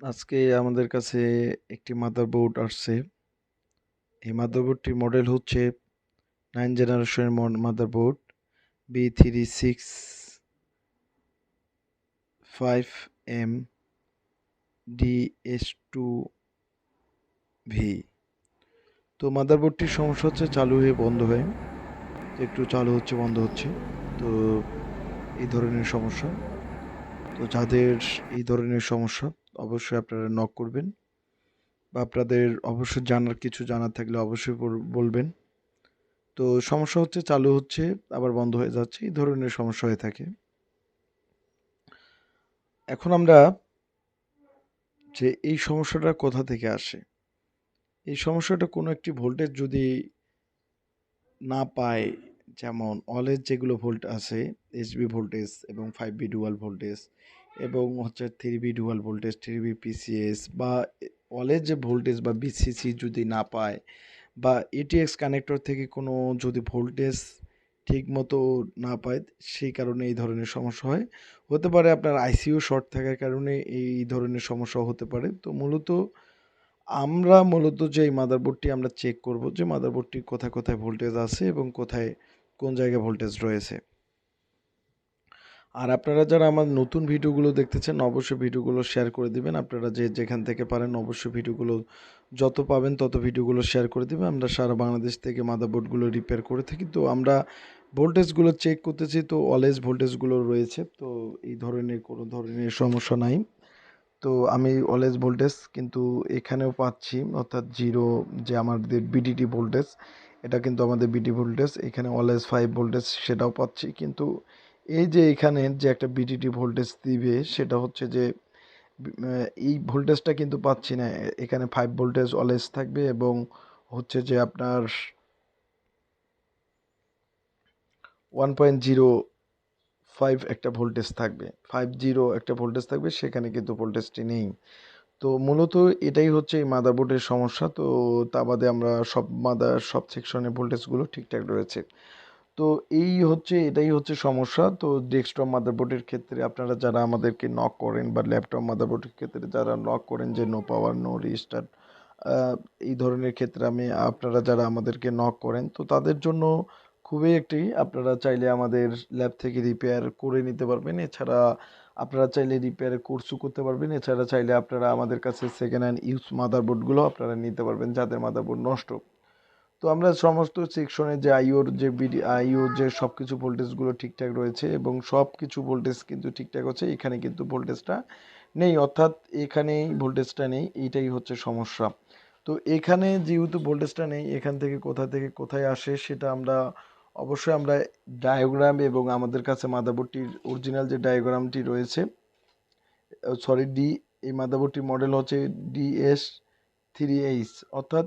আজকে আমাদের কাছে একটি মাদারবোর্ড আসছে। এই মাদারবোর্ডটির মডেল হচ্ছে নাইন জেনারেশনের মাদারবোর্ড B365M DS2V তো মাদারবোর্ডটির সমস্যা হচ্ছে চালু হয়ে বন্ধ হয়ে। একটু চালু হচ্ছে, বন্ধ হচ্ছে। তো এই ধরনের সমস্যা। তো যাদের এই ধরনের সমস্যা অবশ্যই আপনারা নক করবেন বা আপনাদের অবশ্যই জানার কিছু জানার থাকলে অবশ্যই বলবেন। তো সমস্যা হচ্ছে, চালু হচ্ছে, আবার বন্ধ হয়ে যাচ্ছে, এই ধরনের সমস্যা হয়ে থাকে। এখন আমরা যে এই সমস্যাটা কোথা থেকে আসে? এই সমস্যাটা কোনো একটি ভোল্টেজ যদি না পায়, যেমন অলের যেগুলো ভোল্ট আছে এইচবি ভোল্টেজ এবং ফাইভ বি ডুয়াল ভোল্টেজ এবং হচ্ছে three V dual voltage three V PCS বা অলের যে ভোল্টেজ বা বিসিসি যদি না পায় বা এটিএক্স কানেক্টর থেকে কোনো যদি ভোল্টেজ ঠিক মতো না পায়, সেই কারণে এই ধরনের সমস্যা হয়। হতে পারে আপনার আইসিইউ শর্ট থাকার কারণে এই ধরনের সমস্যা হতে পারে। তো মূলত আমরা মূলত যে এই মাদারবোর্ডটি আমরা চেক করব যে মাদারবোর্ডটি কোথায় কোথায় ভোল্টেজ আছে এবং কোথায় কোন জায়গায় ভোল্টেজ রয়েছে। আর আপনারা যারা আমার নতুন ভিডিওগুলো দেখতেছেন, অবশ্যই ভিডিওগুলো শেয়ার করে দিবেন। আপনারা যে যেখান থেকে পারেন, অবশ্যই ভিডিওগুলো যত পাবেন, তত ভিডিওগুলো শেয়ার করে দেবেন। আমরা সারা বাংলাদেশ থেকে মাদারবোর্ডগুলো রিপেয়ার করে থাকি। তো আমরা ভোল্টেজগুলো চেক করতেছি, তো অলওয়েজ ভোল্টেজগুলো রয়েছে। তো এই ধরনের কোনো ধরনের সমস্যা নাই। তো আমি অলওয়েজ ভোল্টেজ কিন্তু এখানেও পাচ্ছি, অর্থাৎ জিরো যে আমাদের বিডিটি ভোল্টেজ এটা কিন্তু আমাদের বিডি ভোল্টেজ এখানে অলওয়েজ ফাইভ ভোল্টেজ সেটাও পাচ্ছি। কিন্তু এই যে এখানে যে একটা বিডিটি ভোল্টেজ দিবে, সেটা হচ্ছে যে এই ভোল্টেজটা কিন্তু পাচ্ছি না। এখানে ফাইভ ভোল্টেজ অলওয়েজ থাকবে এবং হচ্ছে যে আপনার ওয়ান পয়েন্ট জিরো ফাইভ একটা ভোল্টেজ থাকবে। ফাইভ জিরো একটা ভোল্টেজ থাকবে, সেখানে কিন্তু ভোল্টেজটি নেই। তো মূলত এটাই হচ্ছে এই মাদারবোর্ডের সমস্যা। তো তা বাদে আমরা সব মাদার সব সেকশনের ভোল্টেজগুলো ঠিকঠাক রয়েছে। তো এই হচ্ছে, এটাই হচ্ছে সমস্যা। তো ডেস্কটপ মাদারবোর্ডের ক্ষেত্রে আপনারা যারা আমাদেরকে নক করেন বা ল্যাপটপ মাদারবোর্ডের ক্ষেত্রে যারা নক করেন যে নো পাওয়ার নো রিস্টার্ট এই ধরনের ক্ষেত্রে আমি, আপনারা যারা আমাদেরকে নক করেন, তো তাদের জন্য খুবই একটি, আপনারা চাইলে আমাদের ল্যাব থেকে রিপেয়ার করে নিতে পারবেন। এছাড়া আপনারা চাইলে রিপেয়ারের কোর্সও করতে পারবেন। এছাড়া চাইলে আপনারা আমাদের কাছে সেকেন্ড হ্যান্ড ইউজ মাদারবোর্ডগুলো আপনারা নিতে পারবেন, যাদের মাদারবোর্ড নষ্ট। তো আমরা সমস্ত সেকশনে যে আইওর, যে বিডি, আইওর যে সব কিছু ভোল্টেজগুলো ঠিকঠাক রয়েছে এবং সব কিছু ভোল্টেজ কিন্তু ঠিকঠাক হচ্ছে, এখানে কিন্তু ভোল্টেজটা নেই। অর্থাৎ এখানেই ভোল্টেজটা নেই, এইটাই হচ্ছে সমস্যা। তো এখানে যেহেতু ভোল্টেজটা নেই, এখান থেকে কোথা থেকে কোথায় আসে সেটা আমরা অবশ্যই আমরা ডায়োগ্রাম এবং আমাদের কাছে মাদারবোর্ডটির অরিজিনাল যে ডায়োগ্রামটি রয়েছে সরি ডি এই মাদারবোর্ডটির মডেল হচ্ছে ডিএস থ্রি এইচ অর্থাৎ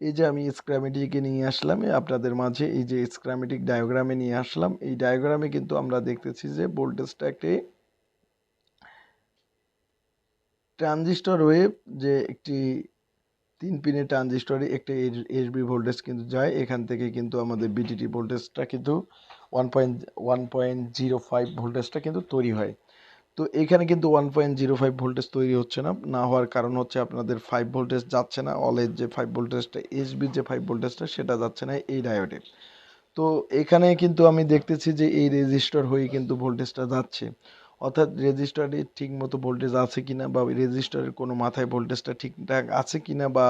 এই যে আমি স্ক্রামেটিকে নিয়ে আসলাম আপনাদের মাঝে এই যে স্ক্রামেটিক ডায়োগ্রামে নিয়ে আসলাম, এই ডায়োগ্রামে কিন্তু আমরা দেখতেছি যে ভোল্টেজটা একটি ট্রানজিস্টর ওয়েভ যে একটি তিন পিনের ট্রানজিস্টরে একটা এইচবি ভোল্টেজ কিন্তু যায়, এখান থেকে কিন্তু আমাদের বিটিটি ভোল্টেজটা কিন্তু one point one point zero five ভোল্টেজটা কিন্তু তৈরি হয়। তো এখানে কিন্তু one point zero five voltage তৈরি হচ্ছে না। না হওয়ার কারণ হচ্ছে আপনাদের ফাইভ ভোল্টেজ যাচ্ছে না অলের যে ফাইভ ভোল্টেজটা এইচবির যে ফাইভ ভোল্টেজটা সেটা যাচ্ছে না এই ডায়োডে তো এখানে কিন্তু আমি দেখতেছি যে এই রেজিস্টার হয়ে কিন্তু ভোল্টেজটা যাচ্ছে। অর্থাৎ রেজিস্টারে ঠিক মতো ভোল্টেজ আছে কিনা বা রেজিস্টারের কোনো মাথায় ভোল্টেজটা ঠিকঠাক আছে কিনা বা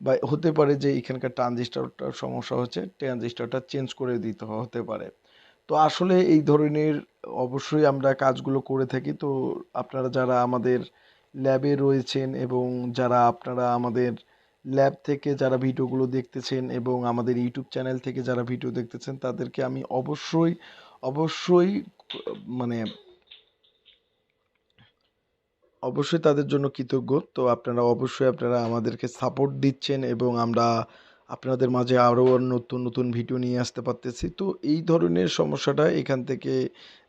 বা হতে পারে যে এখানকার ট্রানজিস্টারটার সমস্যা হচ্ছে ট্রানজিস্টারটা চেঞ্জ করে দিতে হতে পারে। তো আসলে এই ধরনের অবশ্যই আমরা কাজগুলো করে থাকি। তো আপনারা যারা আমাদের ল্যাবে রয়েছেন এবং যারা আপনারা আমাদের ল্যাব থেকে যারা ভিডিওগুলো দেখতেছেন এবং আমাদের ইউটিউব চ্যানেল থেকে যারা ভিডিও দেখতেছেন, তাদেরকে আমি অবশ্যই অবশ্যই মানে অবশ্যই তাদের জন্য কৃতজ্ঞ। তো আপনারা অবশ্যই আপনারা আমাদেরকে সাপোর্ট দিচ্ছেন এবং আমরা আপনাদের মাঝে আরও নতুন নতুন ভিডিও নিয়ে আসতে পারতেছি। তো এই ধরনের সমস্যাটা এখান থেকে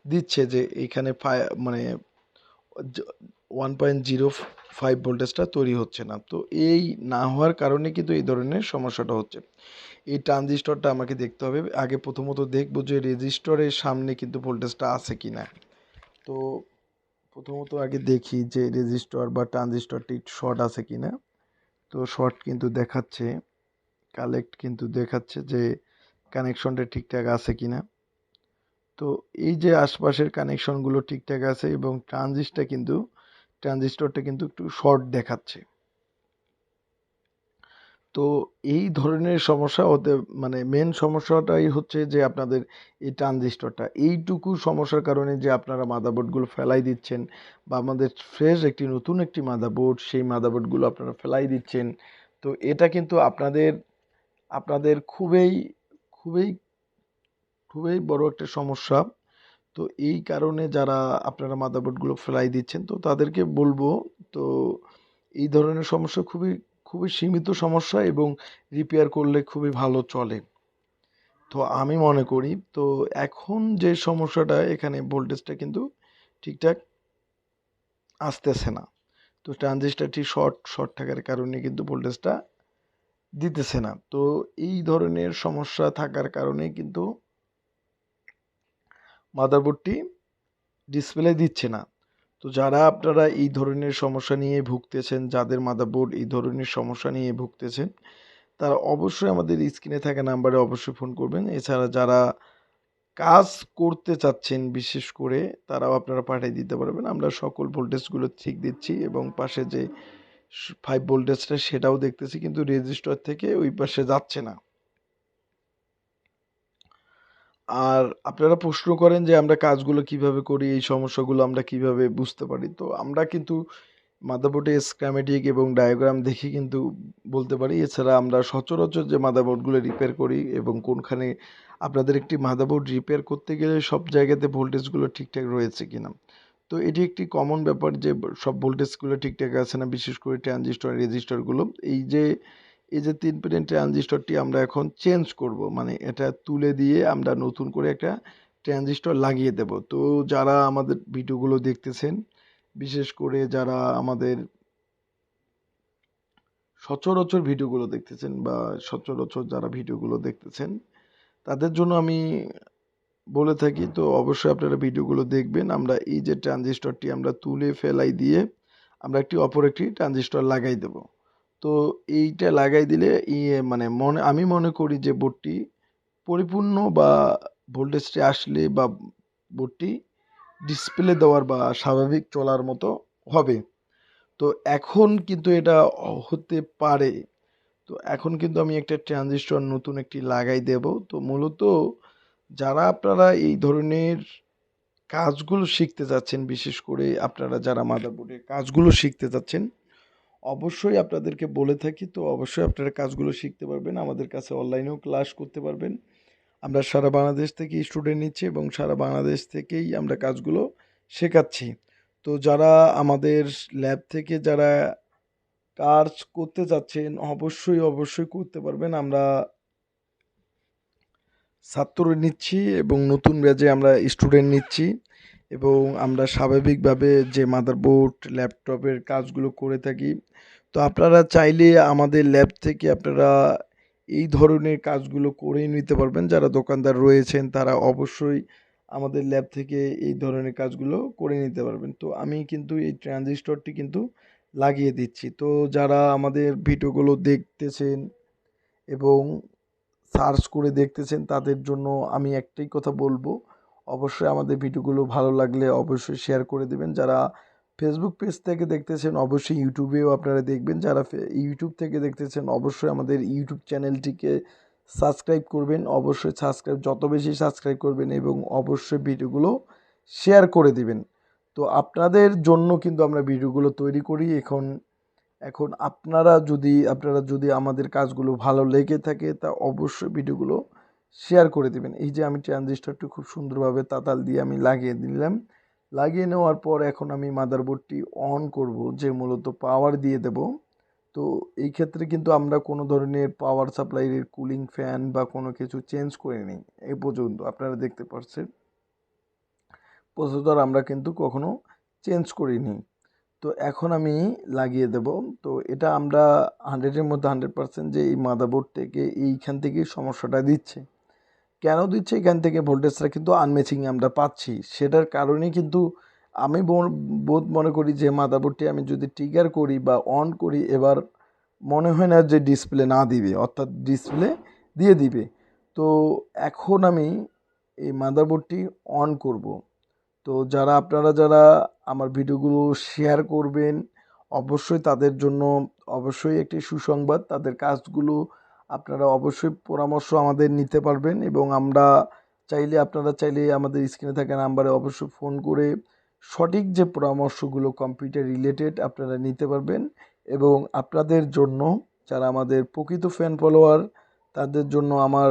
দিচ্ছে যে এখানে মানে ওয়ান পয়েন্ট জিরো ফাইভ ভোল্টেজটা তৈরি হচ্ছে না। তো এই না হওয়ার কারণে কিন্তু এই ধরনের সমস্যাটা হচ্ছে। এই ট্রানজিস্টরটা আমাকে দেখতে হবে। আগে প্রথমত দেখব যে রেজিস্টরের সামনে কিন্তু ভোল্টেজটা আছে কি না। তো প্রথমত আগে দেখি যে রেজিস্টার বা ট্রানজিস্টরটি শর্ট আছে কি না। তো শর্ট কিন্তু দেখাচ্ছে। কালেক্ট কিন্তু দেখাচ্ছে যে কানেকশনটা ঠিকঠাক আছে কি না তো এই যে আশপাশের কানেকশনগুলো ঠিকঠাক আছে এবং ট্রানজিস্টটা কিন্তু ট্রানজিস্টরটা কিন্তু একটু শর্ট দেখাচ্ছে। তো এই ধরনের সমস্যা ওতে মানে মেন সমস্যাটাই হচ্ছে যে আপনাদের এই ট্রানজিস্টরটা এইটুকু সমস্যার কারণে যে আপনারা মাদারবোর্ডগুলো ফেলাই দিচ্ছেন বা আমাদের ফ্রেশ একটি নতুন একটি মাদারবোর্ড সেই মাদারবোর্ডগুলো আপনারা ফেলাই দিচ্ছেন, তো এটা কিন্তু আপনাদের আপনাদের খুবই খুবই খুবই বড় একটা সমস্যা। তো এই কারণে যারা আপনারা মাদারবোর্ডগুলো ফেলাই দিচ্ছেন, তো তাদেরকে বলব, তো এই ধরনের সমস্যা খুবই খুবই সীমিত সমস্যা এবং রিপেয়ার করলে খুবই ভালো চলে। তো আমি মনে করি, তো এখন যে সমস্যাটা, এখানে ভোল্টেজটা কিন্তু ঠিকঠাক আসতেছে না। তো ট্রানজিস্টারটি শর্ট শর্ট থাকার কারণে কিন্তু ভোল্টেজটা দিতেছে না। তো এই ধরনের সমস্যা থাকার কারণে কিন্তু মাদারবোর্ডটি ডিসপ্লে দিচ্ছে না। তো যারা আপনারা এই ধরনের সমস্যা নিয়ে ভুগতেছেন, যাদের মাদারবোর্ড এই ধরনের সমস্যা নিয়ে ভুগতেছেন, তারা অবশ্যই আমাদের স্ক্রিনে থাকা নাম্বারে অবশ্যই ফোন করবেন। এছাড়া যারা কাজ করতে চাচ্ছেন, বিশেষ করে, তারাও আপনারা পাঠিয়ে দিতে পারবেন। আমরা সকল ভোল্টেজগুলো ঠিক দিচ্ছি এবং পাশে যে ফাইভ ভোল্টেজটা সেটাও দেখতেছি কিন্তু রেজিস্টার থেকে ওই পাশে যাচ্ছে না। আর আপনারা প্রশ্ন করেন যে আমরা কাজগুলো কীভাবে করি, এই সমস্যাগুলো আমরা কীভাবে বুঝতে পারি? তো আমরা কিন্তু মাদারবোর্ডে স্ক্যামেটিক এবং ডায়াগ্রাম দেখে কিন্তু বলতে পারি। এছাড়া আমরা সচরাচর যে মাদারবোর্ডগুলো রিপেয়ার করি এবং কোনখানে আপনাদের একটি মাদারবোর্ড রিপেয়ার করতে গেলে সব জায়গাতে ভোল্টেজগুলো ঠিকঠাক রয়েছে কিনা। তো এটি একটি কমন ব্যাপার যে সব ভোল্টেজগুলো ঠিকঠাক আছে না, বিশেষ করে ট্রানজিস্টর রেজিস্টারগুলো এই যে এই যে তিন পিনের ট্রানজিস্টরটি আমরা এখন চেঞ্জ করব মানে এটা তুলে দিয়ে আমরা নতুন করে একটা ট্রানজিস্টর লাগিয়ে দেব। তো যারা আমাদের ভিডিওগুলো দেখতেছেন, বিশেষ করে যারা আমাদের সচরাচর ভিডিওগুলো দেখতেছেন বা সচরাচর যারা ভিডিওগুলো দেখতেছেন, তাদের জন্য আমি বলে থাকি, তো অবশ্যই আপনারা ভিডিওগুলো দেখবেন। আমরা এই যে ট্রানজিস্টরটি আমরা তুলে ফেলাই দিয়ে আমরা একটি, অপর একটি ট্রানজিস্টর লাগাই দেব। তো এইটা লাগাই দিলে ইয়ে মানে মনে, আমি মনে করি যে বোর্ডটি পরিপূর্ণ বা ভোল্টেজটি আসলে বা বোর্ডটি ডিসপ্লে দেওয়ার বা স্বাভাবিক চলার মতো হবে। তো এখন কিন্তু এটা হতে পারে। তো এখন কিন্তু আমি একটা ট্রানজিস্টর নতুন একটি লাগাই দেব। তো মূলত যারা আপনারা এই ধরনের কাজগুলো শিখতে যাচ্ছেন, বিশেষ করে আপনারা যারা মাদারবোর্ডের কাজগুলো শিখতে যাচ্ছেন, অবশ্যই আপনাদেরকে বলে থাকি, তো অবশ্যই আপনারা কাজগুলো শিখতে পারবেন, আমাদের কাছে অনলাইনেও ক্লাস করতে পারবেন। আমরা সারা বাংলাদেশ থেকে স্টুডেন্ট নিচ্ছি এবং সারা বাংলাদেশ থেকেই আমরা কাজগুলো শেখাচ্ছি। তো যারা আমাদের ল্যাব থেকে যারা কাজ করতে চাচ্ছেন অবশ্যই অবশ্যই করতে পারবেন। আমরা ছাত্র নিচ্ছি এবং নতুন ব্যাচে আমরা স্টুডেন্ট নিচ্ছি এবং আমরা স্বাভাবিকভাবে যে মাদারবোর্ড ল্যাপটপের কাজগুলো করে থাকি। তো আপনারা চাইলে আমাদের ল্যাব থেকে আপনারা এই ধরনের কাজগুলো করে নিতে পারবেন। যারা দোকানদার রয়েছেন, তারা অবশ্যই আমাদের ল্যাব থেকে এই ধরনের কাজগুলো করে নিতে পারবেন। তো আমি কিন্তু এই ট্রানজিস্টরটি কিন্তু লাগিয়ে দিচ্ছি। তো যারা আমাদের ভিডিওগুলো দেখতেছেন এবং সার্চ করে দেখতেছেন, তাদের জন্য আমি একটাই কথা বলব। অবশ্যই আমাদের ভিডিওগুলো ভালো লাগলে অবশ্যই শেয়ার করে দেবেন। যারা ফেসবুক পেজ থেকে দেখতেছেন, অবশ্যই ইউটিউবেও আপনারা দেখবেন। যারা ইউটিউব থেকে দেখতেছেন, অবশ্যই আমাদের ইউটিউব চ্যানেলটিকে সাবস্ক্রাইব করবেন। অবশ্যই সাবস্ক্রাইব যত বেশি সাবস্ক্রাইব করবেন এবং অবশ্যই ভিডিওগুলো শেয়ার করে দিবেন। তো আপনাদের জন্য কিন্তু আমরা ভিডিওগুলো তৈরি করি। এখন এখন আপনারা যদি আপনারা যদি আমাদের কাজগুলো ভালো লেগে থাকে, তা অবশ্যই ভিডিওগুলো শেয়ার করে দেবেন। এই যে আমি ট্রানজিস্টারটি খুব সুন্দরভাবে তাতাল দিয়ে আমি লাগিয়ে দিলাম। লাগিয়ে নেওয়ার পর এখন আমি মাদারবোর্ডটি অন করব, যে মূলত পাওয়ার দিয়ে দেব। তো এই ক্ষেত্রে কিন্তু আমরা কোনো ধরনের পাওয়ার সাপ্লাইয়ের কুলিং ফ্যান বা কোনো কিছু চেঞ্জ করে নিই এই পর্যন্ত আপনারা দেখতে পাচ্ছেন প্রসেসর আমরা কিন্তু কখনো চেঞ্জ করিনি। তো এখন আমি লাগিয়ে দেব। তো এটা আমরা হান্ড্রেডের মধ্যে হান্ড্রেড পারসেন্ট যে এই মাদারবোর্ড থেকে এইখান থেকেই সমস্যাটা দিচ্ছে। কেন দিচ্ছে? এখান থেকে ভোল্টেজটা কিন্তু আনমেচিং আমরা পাচ্ছি। সেটার কারণেই কিন্তু আমি বোধ মনে করি যে মাদারবোর্ডটি আমি যদি ট্রিগার করি বা অন করি, এবার মনে হয় না যে ডিসপ্লে না দিবে, অর্থাৎ ডিসপ্লে দিয়ে দিবে। তো এখন আমি এই মাদারবোর্ডটি অন করব। তো যারা আপনারা যারা আমার ভিডিওগুলো শেয়ার করবেন, অবশ্যই তাদের জন্য অবশ্যই একটি সুসংবাদ। তাদের কাজগুলো আপনারা অবশ্যই পরামর্শ আমাদের নিতে পারবেন এবং আমরা চাইলে, আপনারা চাইলে আমাদের স্ক্রিনে থাকা নাম্বারে অবশ্যই ফোন করে সঠিক যে পরামর্শগুলো কম্পিউটার রিলেটেড আপনারা নিতে পারবেন এবং আপনাদের জন্য, যারা আমাদের প্রকৃত ফ্যান ফলোয়ার তাদের জন্য আমার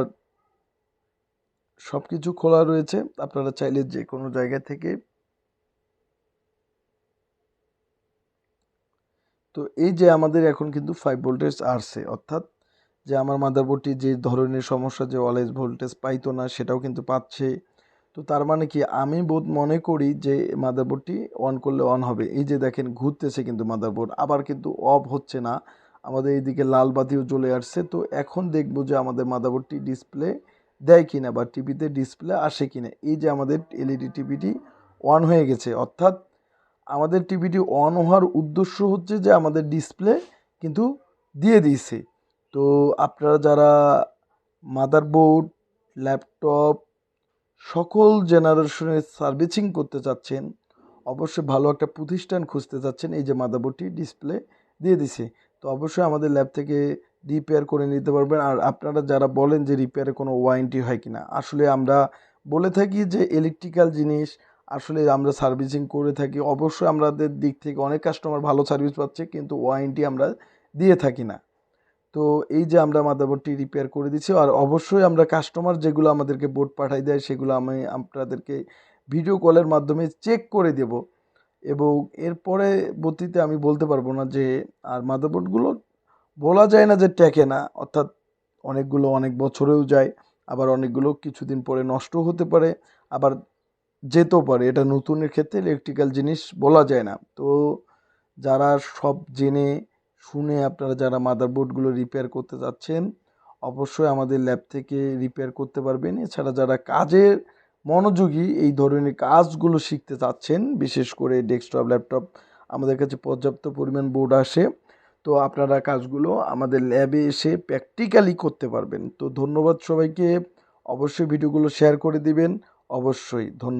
সব কিছু খোলা রয়েছে। আপনারা চাইলে যে কোনো জায়গা থেকে তো এই যে আমাদের এখন কিন্তু ফাইভ ভোল্টেজ আসছে, অর্থাৎ যে আমার মাদারবোর্ডটি যে ধরনের সমস্যা যে অলওয়েজ ভোল্টেজ পাইতো না সেটাও কিন্তু পাচ্ছে। তো তার মানে কি আমি বোধ মনে করি যে মাদারবোর্ডটি অন করলে অন হবে। এই যে দেখেন ঘুরতেছে কিন্তু মাদারবোর্ড আবার কিন্তু অফ হচ্ছে না। আমাদের এইদিকে লাল বাতিও চলে আসছে। তো এখন দেখব যে আমাদের মাদারবোর্ডটি ডিসপ্লে দেয় কিনা বা টিভিতে ডিসপ্লে আসে কিনা, এই যে আমাদের এলইডি টিভিটি অন হয়ে গেছে। অর্থাৎ আমাদের টিভিটি অন হওয়ার উদ্দেশ্য হচ্ছে যে আমাদের ডিসপ্লে কিন্তু দিয়ে দিয়েছে। তো আপনারা যারা মাদারবোর্ড ল্যাপটপ সকল জেনারেশনের সার্ভিসিং করতে চাচ্ছেন, অবশ্যই ভালো একটা প্রতিষ্ঠান খুঁজতে চাচ্ছেন, এই যে মাদারবোর্ডটি ডিসপ্লে দিয়ে দিছে তো অবশ্যই আমাদের ল্যাব থেকে রিপেয়ার করে নিতে পারবেন। আর আপনারা যারা বলেন যে রিপেয়ারে কোনো ওয়ারেন্টি হয় কিনা, আসলে আমরা বলে থাকি যে ইলেকট্রিক্যাল জিনিস আসলে আমরা সার্ভিসিং করে থাকি। অবশ্যই আমাদের দিক থেকে অনেক কাস্টমার ভালো সার্ভিস পাচ্ছে, কিন্তু ওয়ারেন্টি আমরা দিয়ে থাকি না। তো এই যে আমরা মাদারবোর্ডটি রিপেয়ার করে দিচ্ছি, আর অবশ্যই আমরা কাস্টমার যেগুলো আমাদেরকে বোর্ড পাঠাই দেয়, সেগুলো আমি আপনাদেরকে ভিডিও কলের মাধ্যমে চেক করে দেব। এবং এর পরবর্তীতে আমি বলতে পারব না যে, আর মাদারবোর্ডগুলো বলা যায় না যে টেকে না, অর্থাৎ অনেকগুলো অনেক বছরেও যায়, আবার অনেকগুলো কিছুদিন পরে নষ্ট হতে পারে, আবার যেতেও পারে। এটা নতুনের ক্ষেত্রে ইলেকট্রিক্যাল জিনিস বলা যায় না। তো যারা সব জেনে শুনে আপনারা যারা মাদারবোর্ডগুলো রিপেয়ার করতে যাচ্ছেন, অবশ্যই আমাদের ল্যাব থেকে রিপেয়ার করতে পারবেন। এছাড়া যারা কাজের মনোযোগী এই ধরনের কাজগুলো শিখতে চাচ্ছেন, বিশেষ করে ডেস্কটপ ল্যাপটপ আমাদের কাছে পর্যাপ্ত পরিমাণ বোর্ড আসে। তো আপনারা কাজগুলো আমাদের ল্যাবে এসে প্র্যাকটিক্যালি করতে পারবেন। তো ধন্যবাদ সবাইকে। অবশ্যই ভিডিওগুলো শেয়ার করে দিবেন। অবশ্যই ধন্যবাদ।